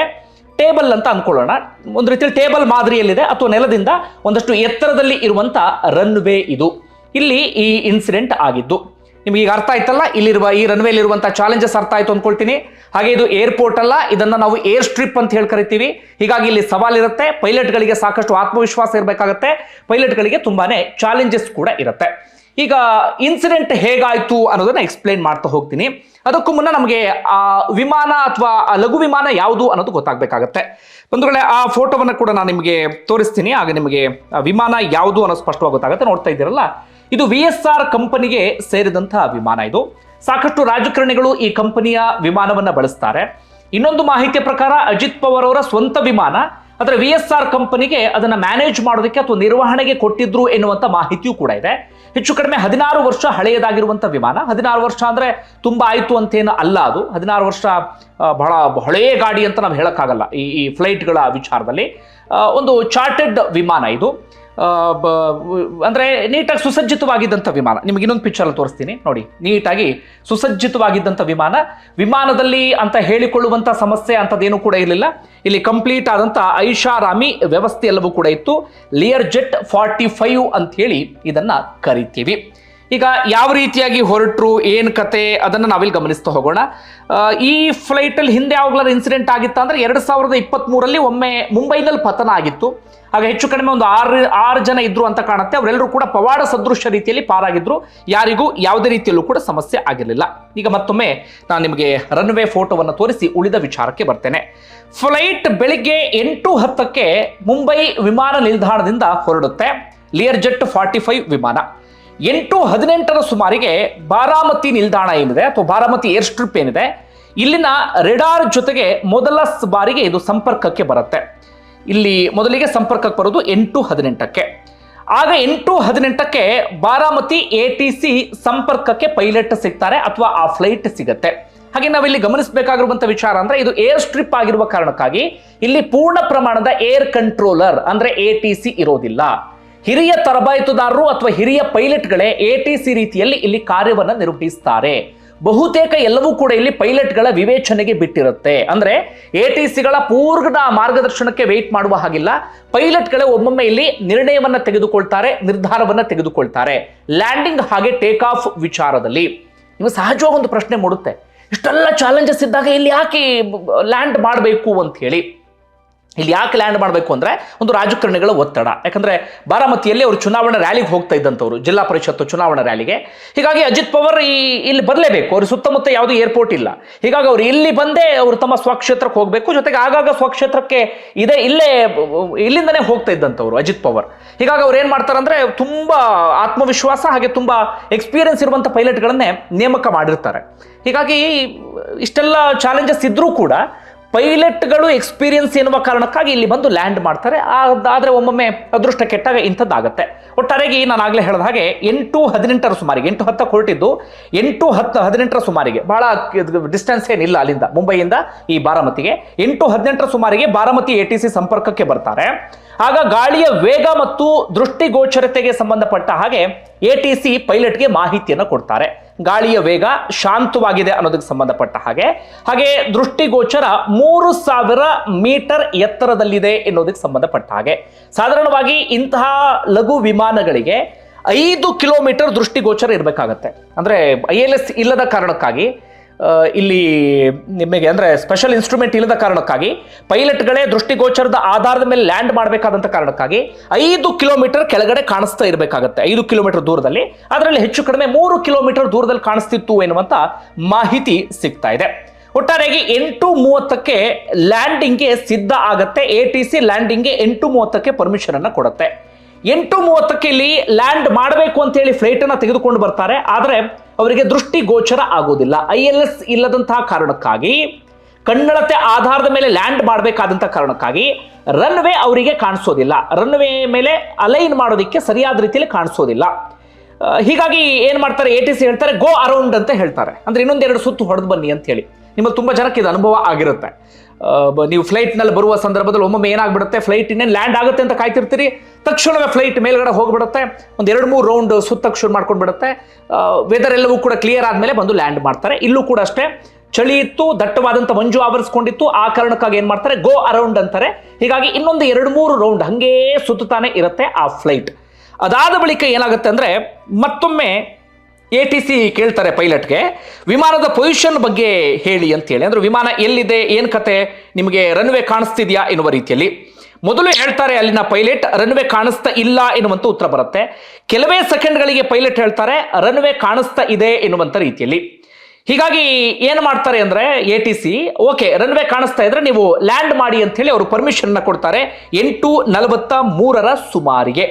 ಟೇಬಲ್ ಅಂತ ಅನ್ಕೊಳ್ಳೋಣ ಒಂದು ರೀತಿಯಲ್ಲಿ ಟೇಬಲ್ ಮಾದರಿಯಲ್ಲಿದೆ. ಅಥವಾ ನೆಲದಿಂದ ಒಂದಷ್ಟು ಎತ್ತರದಲ್ಲಿ ಇರುವಂತ ರನ್ವೇ ಇದು. ಇಲ್ಲಿ ಈ ಇನ್ಸಿಡೆಂಟ್ ಆಗಿದ್ದು. ನಿಮ್ಗೆ ಈಗ ಅರ್ಥ ಆಯ್ತಲ್ಲ? ಇಲ್ಲಿರುವ ಈ ರನ್ವೇಲಿರುವಂಥ ಚಾಲೆಂಜಸ್ ಅರ್ಥ ಆಯ್ತು ಅನ್ಕೊಳ್ತೀನಿ. ಹಾಗೆ ಇದು ಏರ್ಪೋರ್ಟ್ ಅಲ್ಲ, ಇದನ್ನ ನಾವು ಏರ್ ಸ್ಟ್ರಿಪ್ ಅಂತ ಹೇಳಿ ಕರಿತೀವಿ. ಹೀಗಾಗಿ ಇಲ್ಲಿ ಸವಾಲಿರುತ್ತೆ ಪೈಲಟ್ಗಳಿಗೆ ಸಾಕಷ್ಟು ಆತ್ಮವಿಶ್ವಾಸ ಇರಬೇಕಾಗತ್ತೆ, ಪೈಲಟ್ಗಳಿಗೆ ತುಂಬಾನೇ ಚಾಲೆಂಜಸ್ ಕೂಡ ಇರುತ್ತೆ. ಈಗ ಇನ್ಸಿಡೆಂಟ್ ಹೇಗಾಯ್ತು ಅನ್ನೋದನ್ನ ಎಕ್ಸ್ಪ್ಲೈನ್ ಮಾಡ್ತಾ ಹೋಗ್ತೀನಿ. ಅದಕ್ಕೂ ಮುನ್ನ ನಮಗೆ, ಆ, ವಿಮಾನ ಅಥವಾ ಲಘು ವಿಮಾನ ಯಾವುದು ಅನ್ನೋದು ಗೊತ್ತಾಗಬೇಕಾಗತ್ತೆ. ಬಂಧುಗಳೇ, ಆ ಫೋಟೋವನ್ನು ಕೂಡ ನಾನು ನಿಮಗೆ ತೋರಿಸ್ತೀನಿ. ಆಗ ನಿಮಗೆ ವಿಮಾನ ಯಾವುದು ಅನ್ನೋದು ಸ್ಪಷ್ಟವಾಗಿ ಗೊತ್ತಾಗುತ್ತೆ. ನೋಡ್ತಾ ಇದ್ದೀರಲ್ಲ? ಇದು ವಿ ಎಸ್ ಆರ್ ಕಂಪನಿಗೆ ಸೇರಿದಂತಹ ವಿಮಾನ ಇದು. ಸಾಕಷ್ಟು ರಾಜಕಾರಣಿಗಳು ಈ ಕಂಪನಿಯ ವಿಮಾನವನ್ನ ಬಳಸ್ತಾರೆ. ಇನ್ನೊಂದು ಮಾಹಿತಿಯ ಪ್ರಕಾರ ಅಜಿತ್ ಪವಾರ್ ಅವರ ಸ್ವಂತ ವಿಮಾನ, ಆದರೆ ವಿ ಎಸ್ ಆರ್ ಕಂಪನಿಗೆ ಅದನ್ನ ಮ್ಯಾನೇಜ್ ಮಾಡೋದಕ್ಕೆ ಅಥವಾ ನಿರ್ವಹಣೆಗೆ ಕೊಟ್ಟಿದ್ರು ಎನ್ನುವಂತ ಮಾಹಿತಿಯೂ ಕೂಡ ಇದೆ. ಹೆಚ್ಚು ಕಡಿಮೆ ಹದಿನಾರು ವರ್ಷ ಹಳೆಯದಾಗಿರುವಂಥ ವಿಮಾನ. ಹದಿನಾರು ವರ್ಷ ಅಂದ್ರೆ ತುಂಬಾ ಆಯ್ತು ಅಂತೇನು ಅಲ್ಲ ಅದು. ಹದಿನಾರು ವರ್ಷ ಬಹಳ ಹಳೆಯ ಗಾಡಿ ಅಂತ ನಾವು ಹೇಳಕ್ಕಾಗಲ್ಲ ಈ ಈ ಫ್ಲೈಟ್ಗಳ ವಿಚಾರದಲ್ಲಿ. ಒಂದು ಚಾರ್ಟೆಡ್ ವಿಮಾನ ಇದು. ಅಂದ್ರೆ ನೀಟಾಗಿ ಸುಸಜ್ಜಿತವಾಗಿದ್ದಂಥ ವಿಮಾನ. ನಿಮಗೆ ಇನ್ನೊಂದು ಪಿಕ್ಚರ್ ಅಲ್ಲಿ ತೋರಿಸ್ತೀನಿ. ನೋಡಿ, ನೀಟಾಗಿ ಸುಸಜ್ಜಿತವಾಗಿದ್ದಂಥ ವಿಮಾನ. ವಿಮಾನದಲ್ಲಿ ಅಂತ ಹೇಳಿಕೊಳ್ಳುವಂಥ ಸಮಸ್ಯೆ ಅಂಥದ್ದೇನು ಕೂಡ ಇರಲಿಲ್ಲ. ಇಲ್ಲಿ ಕಂಪ್ಲೀಟ್ ಆದಂಥ ಐಷಾರಾಮಿ ವ್ಯವಸ್ಥೆ ಎಲ್ಲವೂ ಕೂಡ ಇತ್ತು. ಲಿಯರ್ ಜೆಟ್ ಫಾರ್ಟಿ ಫೈವ್ ಅಂತ ಹೇಳಿ ಇದನ್ನ ಕರಿತೀವಿ. ಈಗ ಯಾವ ರೀತಿಯಾಗಿ ಹೊರಟರು, ಏನು ಕತೆ ಅದನ್ನು ನಾವಿಲ್ಲಿ ಗಮನಿಸ್ತಾ ಹೋಗೋಣ. ಈ ಈ ಫ್ಲೈಟಲ್ಲಿ ಹಿಂದೆ ಯಾವಾಗಲಾದ್ರು ಇನ್ಸಿಡೆಂಟ್ ಆಗಿತ್ತು ಅಂದ್ರೆ ಎರಡು ಸಾವಿರದ ಇಪ್ಪತ್ತ್ಮೂರಲ್ಲಿ ಒಮ್ಮೆ ಮುಂಬೈನಲ್ಲಿ ಪತನ ಆಗಿತ್ತು. ಆಗ ಹೆಚ್ಚು ಕಡಿಮೆ ಒಂದು ಆರು ಆರು ಜನ ಇದ್ರು ಅಂತ ಕಾಣುತ್ತೆ. ಅವರೆಲ್ಲರೂ ಕೂಡ ಪವಾಡ ಸದೃಶ ರೀತಿಯಲ್ಲಿ ಪಾರಾಗಿದ್ರು. ಯಾರಿಗೂ ಯಾವುದೇ ರೀತಿಯಲ್ಲೂ ಕೂಡ ಸಮಸ್ಯೆ ಆಗಿರಲಿಲ್ಲ. ಈಗ ಮತ್ತೊಮ್ಮೆ ನಾನು ನಿಮಗೆ ರನ್ವೇ ಫೋಟೋವನ್ನು ತೋರಿಸಿ ಉಳಿದ ವಿಚಾರಕ್ಕೆ ಬರ್ತೇನೆ. ಫ್ಲೈಟ್ ಬೆಳಿಗ್ಗೆ ಎಂಟು ಹತ್ತಕ್ಕೆ ಮುಂಬೈ ವಿಮಾನ ನಿಲ್ದಾಣದಿಂದ ಹೊರಡುತ್ತೆ. ಲಿಯರ್ ಜೆಟ್ ಫಾರ್ಟಿ ಫೈವ್ ವಿಮಾನ. ಎಂಟು ಹದಿನೆಂಟರ ಸುಮಾರಿಗೆ ಬಾರಾಮತಿ ನಿಲ್ದಾಣ ಏನಿದೆ ಅಥವಾ ಬಾರಾಮತಿ ಏರ್ ಸ್ಟ್ರಿಪ್ ಏನಿದೆ, ಇಲ್ಲಿನ ರೆಡಾರ್ ಜೊತೆಗೆ ಮೊದಲ ಬಾರಿಗೆ ಇದು ಸಂಪರ್ಕಕ್ಕೆ ಬರುತ್ತೆ. ಇಲ್ಲಿ ಮೊದಲಿಗೆ ಸಂಪರ್ಕಕ್ಕೆ ಬರೋದು ಎಂಟು ಹದಿನೆಂಟಕ್ಕೆ. ಆಗ ಎಂಟು ಹದಿನೆಂಟಕ್ಕೆ ಬಾರಾಮತಿ ಎ ಟಿ ಸಿ ಸಂಪರ್ಕಕ್ಕೆ ಪೈಲಟ್ ಸಿಗ್ತಾರೆ ಅಥವಾ ಆ ಫ್ಲೈಟ್ ಸಿಗುತ್ತೆ. ಹಾಗೆ ನಾವಿಲ್ಲಿ ಗಮನಿಸಬೇಕಾಗಿರುವಂತ ವಿಚಾರ ಅಂದ್ರೆ ಇದು ಏರ್ ಸ್ಟ್ರಿಪ್ ಆಗಿರುವ ಕಾರಣಕ್ಕಾಗಿ ಇಲ್ಲಿ ಪೂರ್ಣ ಪ್ರಮಾಣದ ಏರ್ ಕಂಟ್ರೋಲರ್ ಅಂದ್ರೆ ಎ ಟಿ ಸಿ ಇರೋದಿಲ್ಲ. ಹಿರಿಯ ತರಬೇತುದಾರರು ಅಥವಾ ಹಿರಿಯ ಪೈಲಟ್ಗಳೇ ಎ ಟಿ ಸಿ ರೀತಿಯಲ್ಲಿ ಇಲ್ಲಿ ಕಾರ್ಯವನ್ನು ನಿರ್ವಹಿಸ್ತಾರೆ. ಬಹುತೇಕ ಎಲ್ಲವೂ ಕೂಡ ಇಲ್ಲಿ ಪೈಲಟ್ಗಳ ವಿವೇಚನೆಗೆ ಬಿಟ್ಟಿರುತ್ತೆ. ಅಂದ್ರೆ ಎ ಟಿ ಸಿಗಳ ಪೂರ್ಣ ಮಾರ್ಗದರ್ಶನಕ್ಕೆ ವೆಯ್ಟ್ ಮಾಡುವ ಹಾಗಿಲ್ಲ. ಪೈಲಟ್ಗಳೇ ಒಮ್ಮೊಮ್ಮೆ ಇಲ್ಲಿ ನಿರ್ಣಯವನ್ನ ತೆಗೆದುಕೊಳ್ತಾರೆ, ನಿರ್ಧಾರವನ್ನ ತೆಗೆದುಕೊಳ್ತಾರೆ. ಲ್ಯಾಂಡಿಂಗ್ ಹಾಗೆ ಟೇಕ್ ಆಫ್ ವಿಚಾರದಲ್ಲಿ. ನಿಮಗೆ ಸಹಜವಾಗಿ ಒಂದು ಪ್ರಶ್ನೆ ಮೂಡುತ್ತೆ. ಇಷ್ಟೆಲ್ಲ ಚಾಲೆಂಜಸ್ ಇದ್ದಾಗ ಇಲ್ಲಿ ಯಾಕೆ ಲ್ಯಾಂಡ್ ಮಾಡಬೇಕು ಅಂತ ಹೇಳಿ. ಇಲ್ಲಿ ಯಾಕೆ ಲ್ಯಾಂಡ್ ಮಾಡಬೇಕು ಅಂದರೆ ಒಂದು ರಾಜಕಾರಣಿಗಳ ಒತ್ತಡ. ಯಾಕಂದರೆ ಬಾರಾಮತಿಯಲ್ಲಿ ಅವರು ಚುನಾವಣಾ ರ್ಯಾಲಿಗೆ ಹೋಗ್ತಾ ಇದ್ದಂಥವ್ರು, ಜಿಲ್ಲಾ ಪರಿಷತ್ತು ಚುನಾವಣಾ ರ್ಯಾಲಿಗೆ ಹೀಗಾಗಿ ಅಜಿತ್ ಪವಾರ್ ಈ ಇಲ್ಲಿ ಬರಲೇಬೇಕು ಅವ್ರ ಸುತ್ತಮುತ್ತ ಯಾವುದೇ ಏರ್ಪೋರ್ಟ್ ಇಲ್ಲ. ಹೀಗಾಗಿ ಅವರು ಇಲ್ಲಿ ಬಂದೇ ಅವರು ತಮ್ಮ ಸ್ವಕ್ಷೇತ್ರಕ್ಕೆ ಹೋಗಬೇಕು, ಜೊತೆಗೆ ಆಗಾಗ ಸ್ವಕ್ಷೇತ್ರಕ್ಕೆ ಇದೇ, ಇಲ್ಲೇ, ಇಲ್ಲಿಂದನೇ ಹೋಗ್ತಾ ಇದ್ದಂಥವ್ರು ಅಜಿತ್ ಪವಾರ್. ಹೀಗಾಗಿ ಅವ್ರು ಏನು ಮಾಡ್ತಾರೆ ಅಂದ್ರೆ ತುಂಬಾ ಆತ್ಮವಿಶ್ವಾಸ ಹಾಗೆ ತುಂಬ ಎಕ್ಸ್ಪೀರಿಯನ್ಸ್ ಇರುವಂಥ ಪೈಲಟ್ಗಳನ್ನೇ ನೇಮಕ ಮಾಡಿರ್ತಾರೆ. ಹೀಗಾಗಿ ಇಷ್ಟೆಲ್ಲ ಚಾಲೆಂಜಸ್ ಇದ್ದರೂ ಕೂಡ ಪೈಲಟ್ಗಳು ಎಕ್ಸ್ಪೀರಿಯನ್ಸ್ ಎನ್ನುವ ಕಾರಣಕ್ಕಾಗಿ ಇಲ್ಲಿ ಬಂದು ಲ್ಯಾಂಡ್ ಮಾಡ್ತಾರೆ. ಆದರೆ ಒಮ್ಮೊಮ್ಮೆ ಅದೃಷ್ಟ ಕೆಟ್ಟಾಗ ಇಂಥದ್ದಾಗುತ್ತೆ. ಒಟ್ಟಾರೆಗೆ ನಾನು ಆಗಲೇ ಹೇಳಿದ ಹಾಗೆ ಎಂಟು ಹದಿನೆಂಟರ ಸುಮಾರಿಗೆ, ಎಂಟು ಹತ್ತಕ್ಕೆ ಹೊರಟಿದ್ದು ಎಂಟು ಹತ್ತು ಹದಿನೆಂಟರ ಸುಮಾರಿಗೆ, ಬಹಳ ಡಿಸ್ಟೆನ್ಸ್ ಏನಿಲ್ಲ ಅಲ್ಲಿಂದ, ಮುಂಬೈಯಿಂದ ಈ ಬಾರಾಮತಿಗೆ. ಎಂಟು ಹದಿನೆಂಟರ ಸುಮಾರಿಗೆ ಬಾರಾಮತಿ ಎ ಟಿ ಸಂಪರ್ಕಕ್ಕೆ ಬರ್ತಾರೆ. ಆಗ ಗಾಳಿಯ ವೇಗ ಮತ್ತು ದೃಷ್ಟಿಗೋಚರತೆಗೆ ಸಂಬಂಧಪಟ್ಟ ಹಾಗೆ ಎ ಟಿ ಸಿ ಪೈಲಟ್ಗೆ ಮಾಹಿತಿಯನ್ನು ಕೊಡ್ತಾರೆ. ಗಾಳಿಯ ವೇಗ ಶಾಂತವಾಗಿದೆ ಅನ್ನೋದಕ್ಕೆ ಸಂಬಂಧಪಟ್ಟ ಹಾಗೆ. ಹಾಗೆ ದೃಷ್ಟಿಗೋಚರ ಮೂರು ಸಾವಿರ ಮೀಟರ್ ಎತ್ತರದಲ್ಲಿದೆ ಎನ್ನುವುದಕ್ಕೆ ಸಂಬಂಧಪಟ್ಟ ಹಾಗೆ. ಸಾಧಾರಣವಾಗಿ ಇಂತಹ ಲಘು ವಿಮಾನಗಳಿಗೆ ಐದು ಕಿಲೋಮೀಟರ್ ದೃಷ್ಟಿಗೋಚರ ಇರಬೇಕಾಗತ್ತೆ. ಅಂದ್ರೆ ಐ ಇಲ್ಲದ ಕಾರಣಕ್ಕಾಗಿ ಇಲ್ಲಿ ನಿಮಗೆ ಅಂದರೆ ಸ್ಪೆಷಲ್ ಇನ್ಸ್ಟ್ರೂಮೆಂಟ್ ಇಲ್ಲದ ಕಾರಣಕ್ಕಾಗಿ ಪೈಲಟ್ಗಳೇ ದೃಷ್ಟಿಗೋಚರದ ಆಧಾರದ ಮೇಲೆ ಲ್ಯಾಂಡ್ ಮಾಡಬೇಕಾದಂಥ ಕಾರಣಕ್ಕಾಗಿ ಐದು ಕಿಲೋಮೀಟರ್ ಕೆಳಗಡೆ ಕಾಣಿಸ್ತಾ ಇರಬೇಕಾಗತ್ತೆ. ಐದು ಕಿಲೋಮೀಟರ್ ದೂರದಲ್ಲಿ. ಅದರಲ್ಲಿ ಹೆಚ್ಚು ಕಡಿಮೆ ಮೂರು ಕಿಲೋಮೀಟರ್ ದೂರದಲ್ಲಿ ಕಾಣಿಸ್ತಿತ್ತು ಎನ್ನುವಂಥ ಮಾಹಿತಿ ಸಿಗ್ತಾ ಇದೆ. ಒಟ್ಟಾರೆಯಾಗಿ ಎಂಟು ಮೂವತ್ತಕ್ಕೆ ಲ್ಯಾಂಡಿಂಗ್ಗೆ ಸಿದ್ಧ ಆಗತ್ತೆ. ಎ ಟಿ ಸಿ ಲ್ಯಾಂಡಿಂಗ್ಗೆ ಎಂಟು ಮೂವತ್ತಕ್ಕೆ ಪರ್ಮಿಷನ್ ಅನ್ನ ಕೊಡುತ್ತೆ. ಎಂಟು ಮೂವತ್ತಕ್ಕೆ ಇಲ್ಲಿ ಲ್ಯಾಂಡ್ ಮಾಡಬೇಕು ಅಂತೇಳಿ ಫ್ಲೈಟ್ ಅನ್ನ ತೆಗೆದುಕೊಂಡು ಬರ್ತಾರೆ. ಆದರೆ ಅವರಿಗೆ ದೃಷ್ಟಿ ಗೋಚರ ಆಗೋದಿಲ್ಲ ಐ ಎಲ್ ಎಸ್ ಇಲ್ಲದಂತಹ ಕಾರಣಕ್ಕಾಗಿ, ಕನ್ನಡತೆ ಆಧಾರದ ಮೇಲೆ ಲ್ಯಾಂಡ್ ಮಾಡಬೇಕಾದಂಥ ಕಾರಣಕ್ಕಾಗಿ ರನ್ವೇ ಅವರಿಗೆ ಕಾಣಿಸೋದಿಲ್ಲ. ರನ್ವೇ ಮೇಲೆ ಅಲೈನ್ ಮಾಡೋದಕ್ಕೆ ಸರಿಯಾದ ರೀತಿಯಲ್ಲಿ ಕಾಣಿಸೋದಿಲ್ಲ. ಹೀಗಾಗಿ ಏನ್ ಮಾಡ್ತಾರೆ, ಎ ಟಿ ಸಿ ಹೇಳ್ತಾರೆ ಗೋ ಅರೌಂಡ್ ಅಂತ ಹೇಳ್ತಾರೆ. ಅಂದ್ರೆ ಇನ್ನೊಂದೆರಡು ಸುತ್ತು ಹೊಡೆದು ಬನ್ನಿ ಅಂತ ಹೇಳಿ. ನಿಮ್ಮಲ್ಲಿ ತುಂಬಾ ಜನಕ್ಕೆ ಇದು ಅನುಭವ ಆಗಿರುತ್ತೆ. ನೀವು ಫ್ಲೈಟ್ನಲ್ಲಿ ಬರುವ ಸಂದರ್ಭದಲ್ಲಿ ಒಮ್ಮೊಮ್ಮೆ ಏನಾಗ್ಬಿಡುತ್ತೆ? ಫ್ಲೈಟ್ ಇನ್ನೇನು ಲ್ಯಾಂಡ್ ಆಗುತ್ತೆ ಅಂತ ಕಾಯ್ತಿರ್ತೀರಿ. ತಕ್ಷಣವೇ ಫ್ಲೈಟ್ ಮೇಲ್ಗಡೆ ಹೋಗ್ಬಿಡುತ್ತೆ. ಒಂದು ಎರಡು ಮೂರು ರೌಂಡ್ ಸುತ್ತಕ್ಕೆ ಶುರು ಮಾಡ್ಕೊಂಡು ಬಿಡುತ್ತೆ ವೆದರ್ ಎಲ್ಲವೂ ಕೂಡ ಕ್ಲಿಯರ್ ಆದ್ಮೇಲೆ ಬಂದು ಲ್ಯಾಂಡ್ ಮಾಡ್ತಾರೆ. ಇಲ್ಲೂ ಕೂಡ ಅಷ್ಟೇ, ಚಳಿ ಇತ್ತು ದಟ್ಟವಾದಂಥ ಮಂಜು ಆವರಿಸ್ಕೊಂಡಿತ್ತು. ಆ ಕಾರಣಕ್ಕಾಗಿ ಏನು ಮಾಡ್ತಾರೆ? ಗೋ ಅರೌಂಡ್ ಅಂತಾರೆ. ಹೀಗಾಗಿ ಇನ್ನೊಂದು ಎರಡು ಮೂರು ರೌಂಡ್ ಹಂಗೇ ಸುತ್ತಾನೆ ಇರುತ್ತೆ ಆ ಫ್ಲೈಟ್ ಅದಾದ ಬಳಿಕ ಏನಾಗುತ್ತೆ ಅಂದ್ರೆ ಮತ್ತೊಮ್ಮೆ ಎ ಟಿ ಸಿ ಕೇಳ್ತಾರೆ ಪೈಲಟ್ಗೆ, ವಿಮಾನದ ಪೊಸಿಷನ್ ಬಗ್ಗೆ ಹೇಳಿ ಅಂತ ಹೇಳಿ ಅಂದ್ರೆ ವಿಮಾನ ಎಲ್ಲಿದೆ, ಏನ್ ಕತೆ, ನಿಮಗೆ ರನ್ವೇ ಕಾಣಿಸ್ತಿದ್ಯಾ ಎನ್ನುವ ರೀತಿಯಲ್ಲಿ. ಮೊದಲು ಹೇಳ್ತಾರೆ ಅಲ್ಲಿನ ಪೈಲಟ್ ರನ್ವೇ ಕಾಣಿಸ್ತಾ ಇಲ್ಲ ಎನ್ನುವಂಥ ಉತ್ತರ ಬರುತ್ತೆ. ಕೆಲವೇ ಸೆಕೆಂಡ್ಗಳಿಗೆ ಪೈಲಟ್ ಹೇಳ್ತಾರೆ ರನ್ವೇ ಕಾಣಿಸ್ತಾ ಇದೆ ಎನ್ನುವಂಥ ರೀತಿಯಲ್ಲಿ. ಹೀಗಾಗಿ ಏನು ಮಾಡ್ತಾರೆ ಅಂದ್ರೆ A T C okay runway ಕಾಣಿಸ್ತಾ ಇದ್ರೆ ನೀವು ಲ್ಯಾಂಡ್ ಮಾಡಿ ಅಂತ ಹೇಳಿ ಅವರು ಪರ್ಮಿಷನ್ ಕೊಡ್ತಾರೆ ಎಂಟು ನಲವತ್ತ ಮೂರರ ಸುಮಾರಿಗೆ.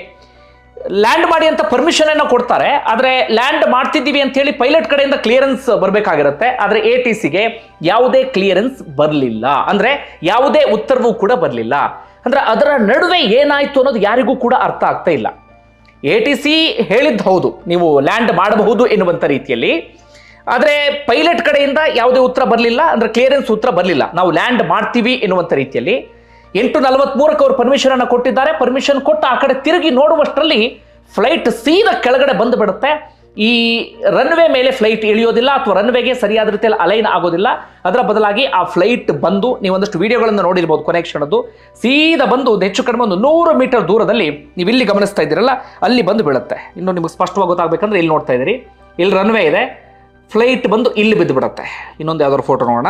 ಲ್ಯಾಂಡ್ ಮಾಡಿ ಅಂತ ಪರ್ಮಿಷನ್ ಅನ್ನ ಕೊಡ್ತಾರೆ. ಆದ್ರೆ ಲ್ಯಾಂಡ್ ಮಾಡ್ತಿದ್ದೀವಿ ಅಂತ ಹೇಳಿ ಪೈಲಟ್ ಕಡೆಯಿಂದ ಕ್ಲಿಯರೆನ್ಸ್ ಬರಬೇಕಾಗಿರುತ್ತೆ. ಆದ್ರೆ ಎ ಟಿ ಸಿಗೆ ಯಾವುದೇ ಕ್ಲಿಯರೆನ್ಸ್ ಬರಲಿಲ್ಲ. ಅಂದ್ರೆ ಯಾವುದೇ ಉತ್ತರವೂ ಕೂಡ ಬರಲಿಲ್ಲ. ಅಂದ್ರೆ ಅದರ ನಡುವೆ ಏನಾಯ್ತು ಅನ್ನೋದು ಯಾರಿಗೂ ಕೂಡ ಅರ್ಥ ಆಗ್ತಾ ಇಲ್ಲ. ಎ ಟಿ ಸಿ ಹೇಳಿದ್ದು ಹೌದು. ನೀವು ಲ್ಯಾಂಡ್ ಮಾಡಬಹುದು ಎನ್ನುವಂಥ ರೀತಿಯಲ್ಲಿ. ಆದರೆ ಪೈಲಟ್ ಕಡೆಯಿಂದ ಯಾವುದೇ ಉತ್ತರ ಬರಲಿಲ್ಲ. ಅಂದ್ರೆ ಕ್ಲಿಯರೆನ್ಸ್ ಉತ್ತರ ಬರಲಿಲ್ಲ. ನಾವು ಲ್ಯಾಂಡ್ ಮಾಡ್ತೀವಿ ಎನ್ನುವಂಥ ರೀತಿಯಲ್ಲಿ. ಎಂಟು ನಲವತ್ಮೂರಕ್ಕೆ ಅವರು ಪರ್ಮಿಷನ್ ಅನ್ನು ಕೊಟ್ಟಿದ್ದಾರೆ. ಪರ್ಮಿಷನ್ ಕೊಟ್ಟು ಆ ಕಡೆ ತಿರುಗಿ ನೋಡುವಷ್ಟರಲ್ಲಿ ಫ್ಲೈಟ್ ಸೀದಾ ಕೆಳಗಡೆ ಬಂದು ಬಿಡುತ್ತೆ. ಈ ರನ್ವೇ ಮೇಲೆ ಫ್ಲೈಟ್ ಇಳಿಯೋದಿಲ್ಲ ಅಥವಾ ರನ್ವೇಗೆ ಸರಿಯಾದ ರೀತಿಯಲ್ಲಿ ಅಲೈನ್ ಆಗೋದಿಲ್ಲ. ಅದರ ಬದಲಾಗಿ ಆ ಫ್ಲೈಟ್ ಬಂದು ನೀವು ಒಂದಷ್ಟು ವಿಡಿಯೋಗಳನ್ನು ನೋಡಿರ್ಬೋದು ಕೊನೆಕ್ಷನದ್ದು ಸೀದಾ ಬಂದು ಹೆಚ್ಚು ಕಡಿಮೆ ಒಂದು ನೂರು ಮೀಟರ್ ದೂರದಲ್ಲಿ ನೀವು ಇಲ್ಲಿ ಗಮನಿಸ್ತಾ ಇದ್ದೀರಲ್ಲ, ಅಲ್ಲಿ ಬಂದು ಬೀಳುತ್ತೆ. ಇನ್ನು ನಿಮಗೆ ಸ್ಪಷ್ಟವಾಗಿ ಗೊತ್ತಾಗಬೇಕಂದ್ರೆ ಇಲ್ಲಿ ನೋಡ್ತಾ ಇದ್ದೀರಿ. ಇಲ್ಲಿ ರನ್ವೇ ಇದೆ. ಫ್ಲೈಟ್ ಬಂದು ಇಲ್ಲಿ ಬಿದ್ದು ಬಿಡುತ್ತೆ. ಇನ್ನೊಂದು ಯಾವ್ದಾದ್ರು ಫೋಟೋ ನೋಡೋಣ.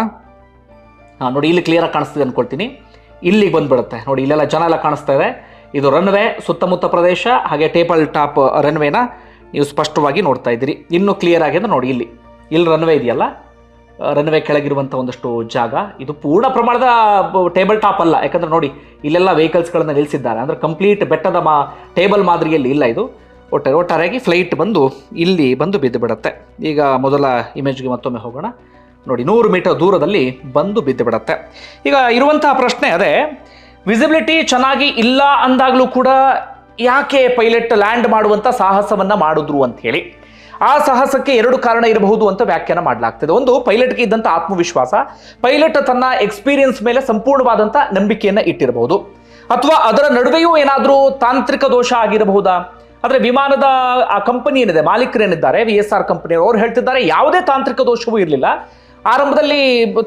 ಹಾಂ, ನೋಡಿ, ಇಲ್ಲಿ ಕ್ಲಿಯರಾಗಿ ಕಾಣಿಸ್ತಿದೆ ಅನ್ಕೊಳ್ತೀನಿ. ಇಲ್ಲಿಗೆ ಬಂದ್ಬಿಡುತ್ತೆ. ನೋಡಿ, ಇಲ್ಲೆಲ್ಲ ಜನ ಎಲ್ಲ ಕಾಣಿಸ್ತಾ ಇದೆ. ಇದು ರನ್ವೇ ಸುತ್ತಮುತ್ತ ಪ್ರದೇಶ, ಹಾಗೆ ಟೇಬಲ್ ಟಾಪ್ ರನ್ವೇನ ನೀವು ಸ್ಪಷ್ಟವಾಗಿ ನೋಡ್ತಾ ಇದ್ದೀರಿ. ಇನ್ನೂ ಕ್ಲಿಯರ್ ಆಗಿದೆ ನೋಡಿ, ಇಲ್ಲಿ ಇಲ್ಲಿ ರನ್ವೇ ಇದೆಯಲ್ಲ? ರನ್ವೇ ಕೆಳಗಿರುವಂಥ ಒಂದಷ್ಟು ಜಾಗ. ಇದು ಪೂರ್ಣ ಪ್ರಮಾಣದ ಟೇಬಲ್ ಟಾಪ್ ಅಲ್ಲ. ಯಾಕಂದರೆ ನೋಡಿ, ಇಲ್ಲೆಲ್ಲ ವೆಹಿಕಲ್ಸ್ಗಳನ್ನು ನಿಲ್ಲಿಸಿದ್ದಾರೆ. ಅಂದ್ರೆ ಕಂಪ್ಲೀಟ್ ಬೆಟ್ಟದ ಮಾ ಟೇಬಲ್ ಮಾದರಿಯಲ್ಲಿ ಇಲ್ಲ ಇದು. ಒಟ್ಟಾರೆ ಒಟ್ಟಾರೆಯಾಗಿ ಫ್ಲೈಟ್ ಬಂದು ಇಲ್ಲಿ ಬಂದು ಬಿದ್ದು ಬಿಡುತ್ತೆ ಈಗ ಮೊದಲ ಇಮೇಜ್ಗೆ ಮತ್ತೊಮ್ಮೆ ಹೋಗೋಣ. ನೋಡಿ ನೂರು ಮೀಟರ್ ದೂರದಲ್ಲಿ ಬಂದು ಬಿದ್ದು ಬಿಡುತ್ತೆ. ಈಗ ಇರುವಂತಹ ಪ್ರಶ್ನೆ ಅದೇ ವಿಸಿಬಿಲಿಟಿ ಚೆನ್ನಾಗಿ ಇಲ್ಲ ಅಂದಾಗಲೂ ಕೂಡ ಯಾಕೆ ಪೈಲಟ್ ಲ್ಯಾಂಡ್ ಮಾಡುವಂತ ಸಾಹಸವನ್ನ ಮಾಡಿದ್ರು ಅಂತ ಹೇಳಿ. ಆ ಸಾಹಸಕ್ಕೆ ಎರಡು ಕಾರಣ ಇರಬಹುದು ಅಂತ ವ್ಯಾಖ್ಯಾನ ಮಾಡಲಾಗ್ತದೆ. ಒಂದು ಪೈಲಟ್ಗೆ ಇದ್ದಂಥ ಆತ್ಮವಿಶ್ವಾಸ ಪೈಲಟ್ ತನ್ನ ಎಕ್ಸ್ಪೀರಿಯನ್ಸ್ ಮೇಲೆ ಸಂಪೂರ್ಣವಾದಂಥ ನಂಬಿಕೆಯನ್ನ ಇಟ್ಟಿರಬಹುದು. ಅಥವಾ ಅದರ ನಡುವೆಯೂ ಏನಾದರೂ ತಾಂತ್ರಿಕ ದೋಷ ಆಗಿರಬಹುದಾ? ಆದರೆ ವಿಮಾನದ ಆ ಕಂಪನಿ ಏನಿದೆ, ಮಾಲೀಕರೇನಿದ್ದಾರೆ ವಿ ಎಸ್ ಆರ್ ಕಂಪನಿ ಅವ್ರು ಹೇಳ್ತಿದ್ದಾರೆ, ಯಾವುದೇ ತಾಂತ್ರಿಕ ದೋಷವೂ ಇರಲಿಲ್ಲ. ಆರಂಭದಲ್ಲಿ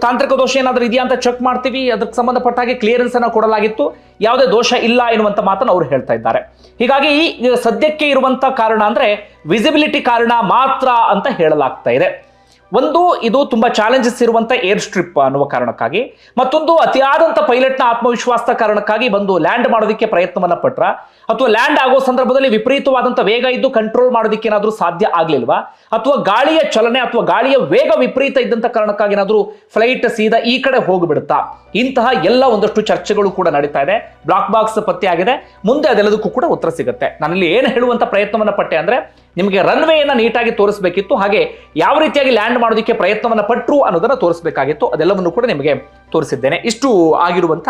ತಾಂತ್ರಿಕ ದೋಷ ಏನಾದರೂ ಇದೆಯಾ ಅಂತ ಚೆಕ್ ಮಾಡ್ತೀವಿ. ಅದಕ್ಕೆ ಸಂಬಂಧಪಟ್ಟ ಹಾಗೆ ಕ್ಲಿಯರೆನ್ಸ್ ಅನ್ನು ಕೊಡಲಾಗಿತ್ತು. ಯಾವುದೇ ದೋಷ ಇಲ್ಲ ಎನ್ನುವಂಥ ಮಾತನ್ನು ಅವರು ಹೇಳ್ತಾ ಇದ್ದಾರೆ. ಹೀಗಾಗಿ ಈ ಸದ್ಯಕ್ಕೆ ಇರುವಂತ ಕಾರಣ ಅಂದ್ರೆ ವಿಸಿಬಿಲಿಟಿ ಕಾರಣ ಮಾತ್ರ ಅಂತ ಹೇಳಲಾಗ್ತಾ ಇದೆ. ಒಂದು, ಇದು ತುಂಬಾ ಚಾಲೆಂಜಸ್ ಇರುವಂತ ಏರ್ ಸ್ಟ್ರಿಪ್ ಅನ್ನುವ ಕಾರಣಕ್ಕಾಗಿ, ಮತ್ತೊಂದು ಅತಿಯಾದಂತ ಪೈಲಟ್ನ ಆತ್ಮವಿಶ್ವಾಸದ ಕಾರಣಕ್ಕಾಗಿ ಬಂದು ಲ್ಯಾಂಡ್ ಮಾಡೋದಕ್ಕೆ ಪ್ರಯತ್ನವನ್ನ ಪಟ್ರ. ಅಥವಾ ಲ್ಯಾಂಡ್ ಆಗೋ ಸಂದರ್ಭದಲ್ಲಿ ವಿಪರೀತವಾದಂತ ವೇಗ ಇದ್ದು ಕಂಟ್ರೋಲ್ ಮಾಡೋದಕ್ಕೆ ಏನಾದರೂ ಸಾಧ್ಯ ಆಗ್ಲಿಲ್ವಾ? ಅಥವಾ ಗಾಳಿಯ ಚಲನೆ ಅಥವಾ ಗಾಳಿಯ ವೇಗ ವಿಪರೀತ ಇದ್ದಂತ ಕಾರಣಕ್ಕಾಗಿ ಏನಾದರೂ ಫ್ಲೈಟ್ ಸೀದಾ ಈ ಕಡೆ ಹೋಗ್ಬಿಡುತ್ತಾ? ಇಂತಹ ಎಲ್ಲ ಒಂದಷ್ಟು ಚರ್ಚೆಗಳು ಕೂಡ ನಡೀತಾ ಇದೆ. ಬ್ಲಾಕ್ ಬಾಕ್ಸ್ ಪತ್ತೆ ಆಗಿದೆ. ಮುಂದೆ ಅದೆಲ್ಲದಕ್ಕೂ ಕೂಡ ಉತ್ತರ ಸಿಗುತ್ತೆ. ನಾನಲ್ಲಿ ಏನು ಹೇಳುವಂತ ಪ್ರಯತ್ನವನ್ನ ಪಟ್ಟೆ ಅಂದ್ರೆ, ನಿಮಗೆ ರನ್ವೇಯನ್ನ ನೀಟಾಗಿ ತೋರಿಸಬೇಕಿತ್ತು. ಹಾಗೆ ಯಾವ ರೀತಿಯಾಗಿ ಲ್ಯಾಂಡ್ ಮಾಡೋದಕ್ಕೆ ಪ್ರಯತ್ನವನ್ನು ಪಟ್ಟರು ಅನ್ನೋದನ್ನು ತೋರಿಸಬೇಕಾಗಿತ್ತು. ಅದೆಲ್ಲವನ್ನು ಕೂಡ ನಿಮಗೆ ತೋರಿಸಿದ್ದೇನೆ. ಇಷ್ಟು ಆಗಿರುವಂಥ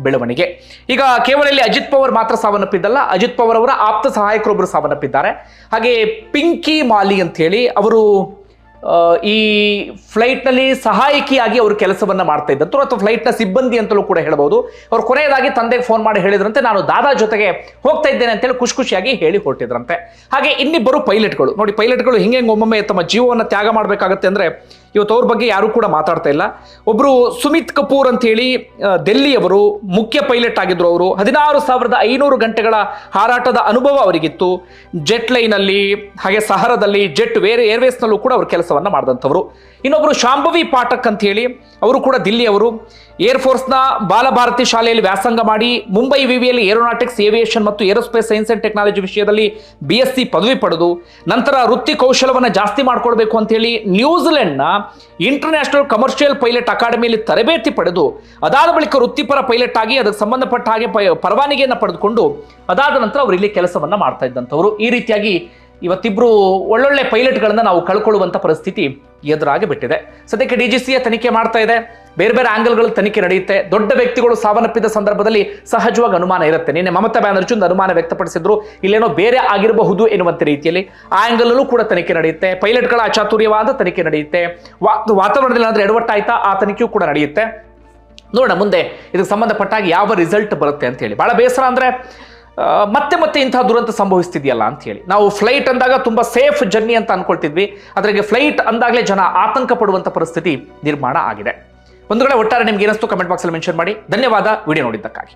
ಬೆಳವಣಿಗೆ. ಈಗ ಕೇವಲ ಇಲ್ಲಿ ಅಜಿತ್ ಪವರ್ ಮಾತ್ರ ಸಾವನ್ನಪ್ಪಿದ್ದಲ್ಲ, ಅಜಿತ್ ಪವರ್ ಅವರ ಆಪ್ತ ಸಹಾಯಕರೊಬ್ಬರು ಸಾವನ್ನಪ್ಪಿದ್ದಾರೆ. ಹಾಗೆ ಪಿಂಕಿ ಮಾಲಿ ಅಂತ ಹೇಳಿ ಅವರು ಈ ಫ್ಲೈಟ್ನಲ್ಲಿ ಸಹಾಯಕಿಯಾಗಿ ಅವರು ಕೆಲಸವನ್ನ ಮಾಡ್ತಾ ಇದ್ದಂತರು ಅಥವಾ ಫ್ಲೈಟ್ನ ಸಿಬ್ಬಂದಿ ಅಂತಲೂ ಕೂಡ ಹೇಳಬಹುದು ಅವ್ರು ಕೊನೆಯದಾಗಿ ತಂದೆಗೆ ಫೋನ್ ಮಾಡಿ ಹೇಳಿದ್ರಂತೆ, ನಾನು ದಾದಾ ಜೊತೆಗೆ ಹೋಗ್ತಾ ಇದ್ದೇನೆ ಅಂತೇಳಿ ಖುಷಿ ಖುಷಿಯಾಗಿ ಹೇಳಿ ಹೊರಟಿದ್ರಂತೆ. ಹಾಗೆ ಇನ್ನಿಬ್ಬರು ಪೈಲಟ್ಗಳು ನೋಡಿ ಪೈಲಟ್ಗಳು ಹಿಂಗೆ ಒಮ್ಮೊಮ್ಮೆ ತಮ್ಮ ಜೀವವನ್ನು ತ್ಯಾಗ ಮಾಡಬೇಕಾಗತ್ತೆ ಅಂದ್ರೆ ಇವತ್ತು ಅವ್ರ ಬಗ್ಗೆ ಯಾರು ಕೂಡ ಮಾತಾಡ್ತಾ ಇಲ್ಲ. ಒಬ್ರು ಸುಮಿತ್ ಕಪೂರ್ ಅಂತ ಹೇಳಿ ದೆಲ್ಲಿಯವರು ಮುಖ್ಯ ಪೈಲಟ್ ಆಗಿದ್ರು ಅವರು. ಹದಿನಾರು ಸಾವಿರದ ಐನೂರು ಗಂಟೆಗಳ ಹಾರಾಟದ ಅನುಭವ ಅವರಿಗಿತ್ತು. ಜೆಟ್ ಲೈನಲ್ಲಿ, ಹಾಗೆ ಸಹರದಲ್ಲಿ ಜೆಟ್ ಬೇರೆ ಏರ್ವೇಸ್ನಲ್ಲೂ ಕೂಡ ಅವರು ಕೆಲಸವನ್ನ ಮಾಡಿದಂಥವ್ರು. ಇನ್ನೊಬ್ರು ಶಾಂಭವಿ ಪಾಠಕ್ ಅಂತ ಹೇಳಿ, ಅವರು ಕೂಡ ದಿಲ್ಲಿಯವರು. ಏರ್ ಫೋರ್ಸ್ನ ಬಾಲಭಾರತಿ ಶಾಲೆಯಲ್ಲಿ ವ್ಯಾಸಂಗ ಮಾಡಿ, ಮುಂಬೈ ವಿವಿಯಲ್ಲಿ ಏರೋನಾಟಿಕ್ಸ್, ಏವಿಯೇಷನ್ ಮತ್ತು ಏರೋಸ್ಪೇಸ್ ಸೈನ್ಸ್ ಅಂಡ್ ಟೆಕ್ನಾಲಜಿ ವಿಷಯದಲ್ಲಿ ಬಿ ಎಸ್ ಸಿ ಪದವಿ ಪಡೆದು, ನಂತರ ವೃತ್ತಿ ಕೌಶಲವನ್ನು ಜಾಸ್ತಿ ಮಾಡ್ಕೊಳ್ಬೇಕು ಅಂತ ಹೇಳಿ ನ್ಯೂಜಿಲೆಂಡ್ನ ಇಂಟರ್ನ್ಯಾಷನಲ್ ಕಮರ್ಷಿಯಲ್ ಪೈಲಟ್ ಅಕಾಡೆಮಿಯಲ್ಲಿ ತರಬೇತಿ ಪಡೆದು, ಅದಾದ ಬಳಿಕ ವೃತ್ತಿಪರ ಪೈಲಟ್ ಆಗಿ ಅದಕ್ಕೆ ಸಂಬಂಧಪಟ್ಟ ಹಾಗೆ ಪರವಾನಗಿಯನ್ನು ಪಡೆದುಕೊಂಡು ಅದಾದ ನಂತರ ಅವರು ಇಲ್ಲಿ ಕೆಲಸವನ್ನ ಮಾಡ್ತಾ ಇದ್ದಂಥವ್ರು. ಈ ರೀತಿಯಾಗಿ ಇವತ್ತಿಬ್ರು ಒಳ್ಳೊಳ್ಳೆ ಪೈಲಟ್ಗಳನ್ನ ನಾವು ಕಳ್ಕೊಳ್ಳುವಂತ ಪರಿಸ್ಥಿತಿ ಎದುರಾಗಿ ಬಿಟ್ಟಿದೆ. ಸದ್ಯಕ್ಕೆ ಡಿಜಿಸಿಯ ತನಿಖೆ ಮಾಡ್ತಾ ಇದೆ. ಬೇರೆ ಬೇರೆ ಆಂಗಲ್ಗಳು ತನಿಖೆ ನಡೆಯುತ್ತೆ. ದೊಡ್ಡ ವ್ಯಕ್ತಿಗಳು ಸಾವನ್ನಪ್ಪಿದ ಸಂದರ್ಭದಲ್ಲಿ ಸಹಜವಾಗಿ ಅನುಮಾನ ಇರುತ್ತೆ. ನಿನ್ನೆ ಮಮತಾ ಬ್ಯಾನರ್ಜಿ ಒಂದು ಅನುಮಾನ ವ್ಯಕ್ತಪಡಿಸಿದ್ರು, ಇಲ್ಲೇನೋ ಬೇರೆ ಆಗಿರಬಹುದು ಎನ್ನುವಂತ ರೀತಿಯಲ್ಲಿ. ಆ ಆಂಗಲಲ್ಲೂ ಕೂಡ ತನಿಖೆ ನಡೆಯುತ್ತೆ. ಪೈಲಟ್ಗಳ ಅಚಾತುರ್ಯವಾದ ತನಿಖೆ ನಡೆಯುತ್ತೆ. ವಾತಾವರಣದಲ್ಲಿ ಏನಾದ್ರೂ ಎಡವಟ್ಟಾಯ್ತಾ ಆ ತನಿಖೆಯೂ ಕೂಡ ನಡೆಯುತ್ತೆ. ನೋಡೋಣ ಮುಂದೆ ಇದಕ್ಕೆ ಸಂಬಂಧಪಟ್ಟಾಗಿ ಯಾವ ರಿಸಲ್ಟ್ ಬರುತ್ತೆ ಅಂತ ಹೇಳಿ. ಬಹಳ ಬೇಸರ ಅಂದ್ರೆ ಮತ್ತೆ ಮತ್ತೆ ಇಂತಹ ದುರಂತ ಸಂಭವಿಸ್ತಿದೆಯಲ್ಲ ಅಂತ ಹೇಳಿ. ನಾವು ಫ್ಲೈಟ್ ಅಂದಾಗ ತುಂಬಾ ಸೇಫ್ ಜರ್ನಿ ಅಂತ ಅನ್ಕೊಳ್ತಿದ್ವಿ. ಅದ್ರಾಗೆ ಫ್ಲೈಟ್ ಅಂದಾಗಲೇ ಜನ ಆತಂಕ ಪಡುವಂತ ಪರಿಸ್ಥಿತಿ ನಿರ್ಮಾಣ ಆಗಿದೆ. ಒಂದು ಕಡೆ ಒಟ್ಟಾರೆ ನಿಮ್ಗೆ ಏನಿಸ್ತು ಕಮೆಂಟ್ ಬಾಕ್ಸಲ್ಲಿ ಮೆನ್ಷನ್ ಮಾಡಿ. ಧನ್ಯವಾದ. ವಿಡಿಯೋ ನೋಡಿದ್ದಕ್ಕಾಗಿ.